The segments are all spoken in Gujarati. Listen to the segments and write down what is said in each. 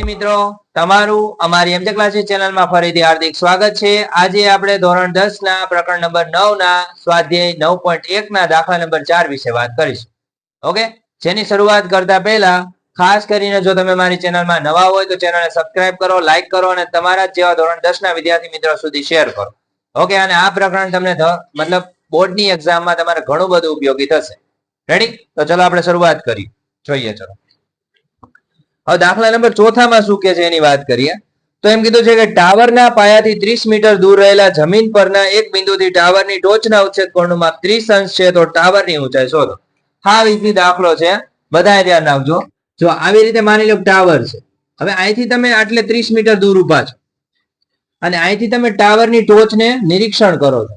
વિદ્યાર્થી મિત્રો, તમારું અમારી એમજે ક્લાસીસ ચેનલમાં ફરીથી હાર્દિક સ્વાગત છે. આજે આપણે ધોરણ દસ ના પ્રકરણ નંબર નવ ના સ્વાધ્યાય નવ પોઈન્ટ એક ના દાખલા નંબર ચાર વિશે વાત કરીશું. ઓકે? જેની શરૂઆત કરતા પહેલા, ખાસ કરીને જો તમે મારી ચેનલમાં નવા હોય તો ચેનલને સબસ્ક્રાઇબ કરો લાઈક કરો અને તમારા જેવા ધોરણ દસ ના વિદ્યાર્થી મિત્રો સુધી શેર કરો. ઓકે? અને આ પ્રકરણ તમને મતલબ બોર્ડની એક્ઝામમાં તમારે ઘણું બધું ઉપયોગી થશે. રેડી તો ચલો આપણે શરૂઆત કરી જોઈએ ચલો. હવે દાખલા નંબર ચોથામાં શું કે છે એની વાત કરીએ. તો એમ કીધું છે કે ટાવરના પાયાથી ત્રીસ મીટર દૂર રહેલા જમીન પરના એક બિંદુથી ટાવરની ટોચના ઉચ્છેદ કોણનું માપ ત્રીસ અંશ છે તો ટાવરની ઊંચાઈ શોધો. હા ઈઝી દાખલો છે. બધાએ ધ્યાન રાખજો. જો આવી રીતે માની લો ટાવર છે. હવે અહીંથી તમે આટલે ત્રીસ મીટર દૂર ઊભા છો. અને અહીંથી તમે ટાવરની ટોચને નિરીક્ષણ કરો છો.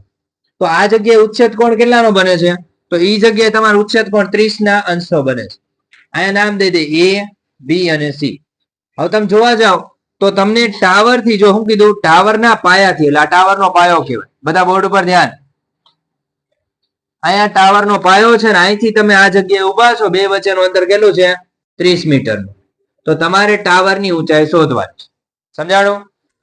તો આ જગ્યાએ ઉચ્છેદ કોણ કેટલાનો બને છે? તો એ જગ્યાએ તમારો ઉચ્છેદ કોણ ત્રીસના અંશનો બને છે. અહીંયા નામ દઈ દે. એ બી અને સી હવે તમે જોવા જાઓ, તો તમને ટાવરથી જો હું કીધું ટાવર ના પાયાથી, એટલે આ ટાવર નો પાયો કહેવાય. બધા બોર્ડ ઉપર ધ્યાન. અહીંયા ટાવર નો પાયો છે ને, અહીંથી તમે આ જગ્યાએ ઊભા છો, બે વચ્ચેનું અંતર કેટલું છે? ત્રીસ મીટર તો તમારે ટાવરની ઊંચાઈ શોધવાની સમજાણું?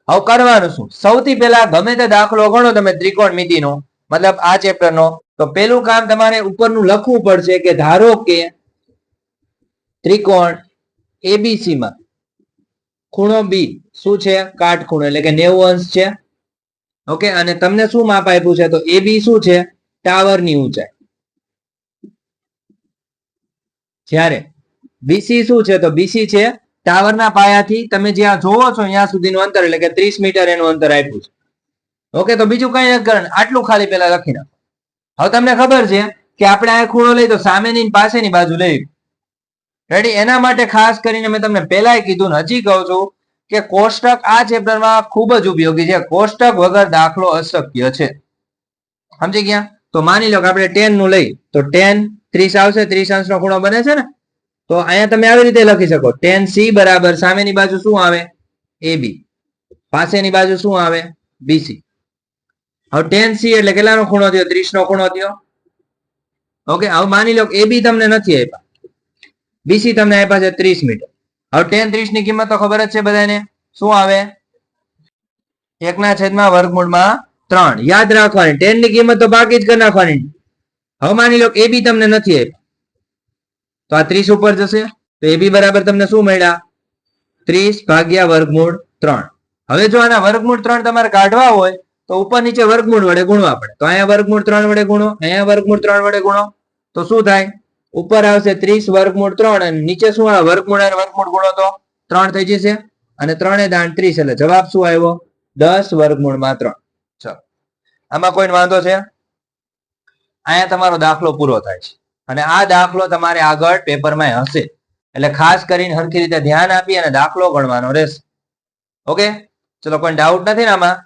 હવે કરવાનું શું? સૌથી પહેલા ગમે તે દાખલો ગણો તમે ત્રિકોણ મિતિનો, મતલબ આ ચેપ્ટર નો તો પેલું કામ તમારે ઉપરનું લખવું પડશે કે ધારો કે ત્રિકોણ એબીસી માં. ખૂણો બી શું છે? કાટખૂણો એટલે કે નેવું અંશ છે. ઓકે, અને તમને શું માપ આપ્યું છે? તો એ બી શું છે? ટાવરની ઊંચાઈ. જ્યારે બીસી શું છે? તો બીસી છે ટાવરના પાયાથી તમે જ્યાં જોવો છો ત્યાં સુધીનું અંતર, એટલે કે ત્રીસ મીટર એનું અંતર આપ્યું છે. ઓકે, તો બીજું કઈ નથી કરવાનું. આટલું ખાલી પેલા લખી નાખો. હવે તમને ખબર છે કે આપણે આ ખૂણો લઈ તો સામેની પાસેની બાજુ લઈ રેડી એના માટે ખાસ કરીને મેં તમને પહેલાય કીધું હજી કહું છું કે કોષ્ટક આ ચેપ્ટરમાં ખૂબ જ ઉપયોગી છે. કોષ્ટક વગર દાખલો અશક્ય છે. સમજી ગયા? તો માની લો કે આપણે ટેનનું લઈ તો ટેન ત્રીસ આવશે. ત્રીસ અંશનો ખૂણો બને છે ને? તો અહીંયા તમે આવી રીતે લખી શકો. ટેન સી બરાબર સામેની બાજુ શું આવે? એ બી. પાસેની બાજુ શું આવે? બીસી હવે ટેન સી એટલે કેટલાનો ખૂણો થયો? ત્રીસ નો ખૂણો થયો? ઓકે, હવે માની લો એ બી તમને નથી આપ્યા. બીસી તમને આપ્યા છે ત્રીસ મીટર. હવે ટેન ત્રીસની કિંમત તો ખબર જ છે બધાને. શું આવે? એકના છેદમાં વર્ગમૂળમાં ત્રણ. યાદ રાખવાની. ટેનની કિંમત તો બાકી જ કરી નાખવાની. હવે માની લો એ બી તમને નથી આપ્યા. તો આ ત્રીસ ઉપર જશે. તો એ બી બરાબર તમને શું મળ્યા? ત્રીસ ભાગ્યા વર્ગમૂળ ત્રણ. હવે જો આના વર્ગમૂળ ત્રણ તમારે કાઢવા હોય, તો ઉપર નીચે વર્ગમૂળ વડે ગુણવા પડે. તો અહીંયા વર્ગમૂળ ત્રણ વડે ગુણો, અહીંયા વર્ગમૂળ ત્રણ વડે ગુણો. તો શું થાય? ઉપર આવશે ત્રીસ વર્ગમૂળ ત્રણ અને નીચે શું આવે? વર્ગમૂળ અને વર્ગમૂળ ગુણો તો ત્રણ થઈ જશે અને ત્રણે દાણ ત્રીસ, એટલે જવાબ શું આવ્યો? દસ વર્ગમૂળમાં ત્રણ. ચલો. આમાં કોઈ વાંધો છે? અહીંયા તમારો દાખલો પૂરો થાય છે. અને આ દાખલો તમારે આગળ પેપરમાં હશે. એટલે ખાસ કરીને સરખી રીતે ધ્યાન આપી અને દાખલો ગણવાનો રહેશે. ઓકે? ચલો કોઈ ડાઉટ નથી ને આમાં?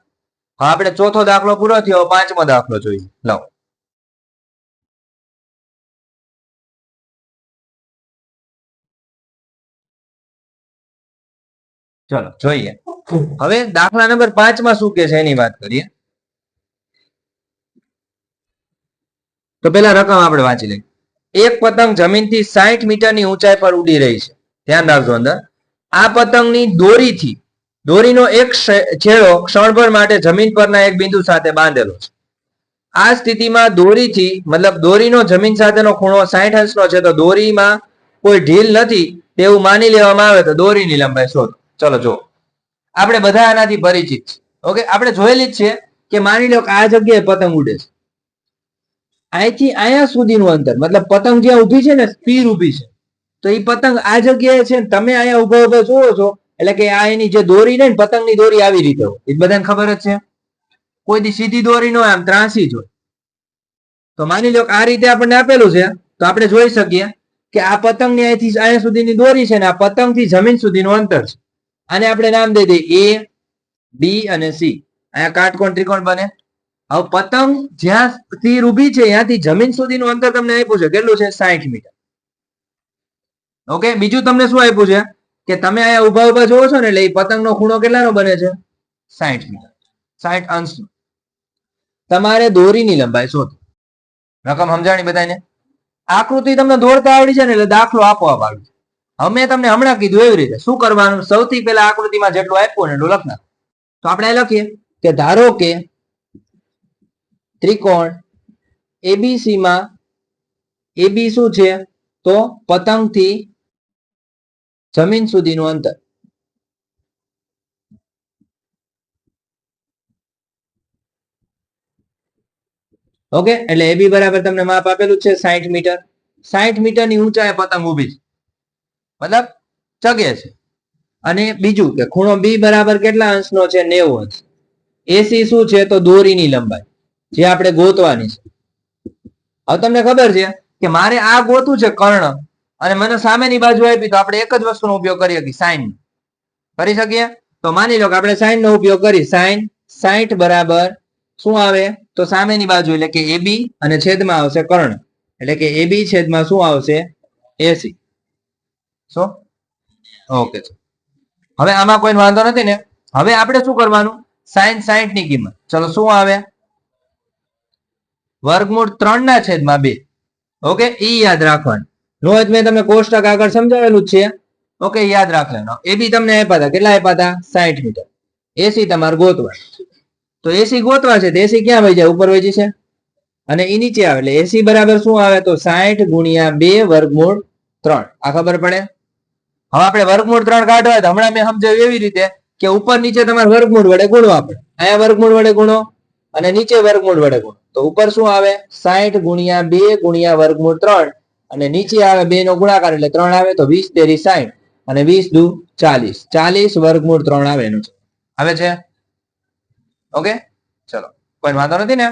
હા, આપણે ચોથો દાખલો પૂરો થયો, પાંચમો દાખલો જોઈએ. લો ચલો જોઈએ. હવે દાખલા નંબર પાંચમાં શું કે છે એની વાત કરીએ. તો પેલા રકમ આપણે વાંચી લઈએ. એક પતંગ જમીનથી સાઠ મીટરની ઊંચાઈ પર ઉડી રહી છે. ધ્યાન રાખજો અંદર. આ પતંગની દોરીથી દોરીનો એક છેડો ક્ષણભર માટે જમીન પરના એક બિંદુ સાથે બાંધેલો છે. આ સ્થિતિમાં દોરીથી મતલબ દોરીનો જમીન સાથેનો ખૂણો સાઈઠ અંશનો છે તો દોરીમાં કોઈ ઢીલ નથી તેવું માની લેવામાં આવે તો દોરીની લંબાઈ શોધો. ચલો જો આપણે બધા આનાથી પરિચિત છે ઓકે? આપણે જોયેલી જ છે કે માની લો કે આ જગ્યાએ પતંગ ઉડે છે. અહીંથી અહીંયા સુધીનું અંતર, મતલબ પતંગ જ્યાં ઊભી છે ને સ્થિર ઊભી છે. તો એ પતંગ આ જગ્યાએ છે ને તમે અહીંયા ઊભા ઊભા જોવો છો, એટલે કે આ એની જે દોરી ને પતંગની દોરી આવી રીતે એ બધાને ખબર જ છે? કોઈ દી સીધી દોરી ન હોય, આમ ત્રાસી જ હોય. તો માની લો કે આ રીતે આપણને આપેલું છે. તો આપણે જોઈ શકીએ કે આ પતંગની અહીંથી, અહીંયા સુધીની દોરી છે ને આ પતંગથી જમીન સુધીનું અંતર છે. આને આપણે નામ દઈ દઈએ એ બી અને સી અહીંયા કાટકોણ, ત્રિકોણ બને. હવે પતંગ જ્યાં તીર ઊભી છે, ત્યાંથી જમીન સુધીનું અંતર તમને આપ્યું છે. કેટલું છે? સાહીઠ મીટર. ઓકે બીજું તમને શું આપ્યું છે? કે તમે અહીંયા ઊભા ઊભા જોવો છો ને, એટલે એ પતંગનો ખૂણો કેટલાનો બને છે? સાઠ મીટર. સાહીઠ અંશ તમારે દોરીની લંબાઈ શોધો રકમ સમજાણી બધાને આકૃતિ તમને દોડતા આવડી છે ને, એટલે દાખલો આપોઆપ આવી જાય. હવે મેં તમને હમણાં કીધું એવી રીતે, શું કરવાનું? સૌથી પહેલા આકૃતિમાં જેટલું આપ્યું ને એટલું લખના. તો આપણે લખીએ કે ધારો કે ત્રિકોણ એબીસી માં એબી શું છે? તો પતંગથી જમીન સુધીનું અંતર. ઓકે? એટલે એબી બરાબર તમને માપ આપેલું છે સાહીઠ મીટર. સાહીઠ મીટરની ઊંચાઈ પતંગ ઊભી છે. મતલબ ચગે છે. અને બીજું કે ખૂણો બી બરાબર કેટલા અંશનો છે? નેવું અંશ. એસી શું છે? તો દોરીની લંબાઈ, જે આપણે ગોતવાની છે. હવે તમને ખબર છે કે મારે આ ગોતું છે કર્ણ, અને મને સામેની બાજુ આપી તો આપણે એક જ વસ્તુનો ઉપયોગ કરી શકીએ સાઈન. કરી શકીએ? તો માની લો કે આપણે સાઈન નો ઉપયોગ કરી, સાઈન સાઈઠ બરાબર શું આવે? તો સામેની બાજુ એટલે કે એબી અને છેદમાં આવશે કર્ણ. એટલે કે એબી છેદમાં શું આવશે? એસી શું ઓકે હવે આમાં કોઈ વાંધો નથી ને? હવે આપણે શું કરવાનું? સાઈન સાઈઠની કિંમત. ચલો, શું આવે? વર્ગમૂળ ત્રણ ના છેદમાં બે. ઓકે, ઈ યાદ રાખવાનું. રોહિત, મેં તમને કોષ્ટક આગળ સમજાવેલું છે. ઓકે યાદ રાખવાનું. એ બી તમને આપ્યા હતા. કેટલા આપ્યા હતા? સાઈઠ મીટર. એસી તમારે ગોતવા. તો એસી ગોતવા છે તો એસી ક્યાં વહી જાય? ઉપર વહી જશે. અને એ નીચે આવે. એટલે એસી બરાબર શું આવે? તો સાઈઠ ગુણ્યા બે વર્ગમૂળ ત્રણ. આ ખબર પડે? હવે આપણે વર્ગમૂળ ત્રણ કાઢવા તો હમણાં મેં સમજાવ્યું એવી રીતે કે ઉપર નીચે તમારે વર્ગમૂળ વડે ગુણવા પડે અહીંયા વર્ગમૂળ વડે ગુણો અને નીચે વર્ગમૂળ વડે ગુણો. તો ઉપર શું આવે? સાઈઠ ગુણ્યા બે ગુણ્યા વર્ગમૂળ ત્રણ. અને નીચે આવે બે નો ગુણાકાર એટલે ત્રણ આવે તો વીસ તેરી સાઈઠ. અને વીસ દુ ચાલીસ. ચાલીસ વર્ગમૂળ ત્રણ આવે એનું છે. આવે છે? ઓકે? ચલો. કોઈ વાંધો નથી ને.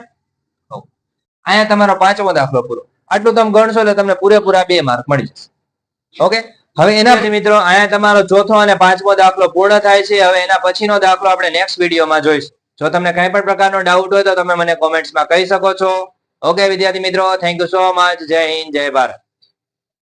અહીંયા તમારો પાંચમો દાખલો પૂરો. આટલું તમે ગણશો એટલે તમને પૂરેપૂરા બે માર્ક મળી જશે. ઓકે હવે એના મિત્રો અહીંયા તમારો ચોથો અને પાંચમો દાખલો પૂર્ણ થાય છે. હવે એના પછીનો દાખલો આપણે નેક્સ્ટ વિડીયોમાં જોઈશું. જો તમને કઈ પણ પ્રકારનો ડાઉટ હોય તો તમે મને કોમેન્ટ્સમાં કહી શકો છો. ઓકે વિદ્યાર્થી મિત્રો થેન્ક યુ સો મચ જય હિન્દ જય ભારત.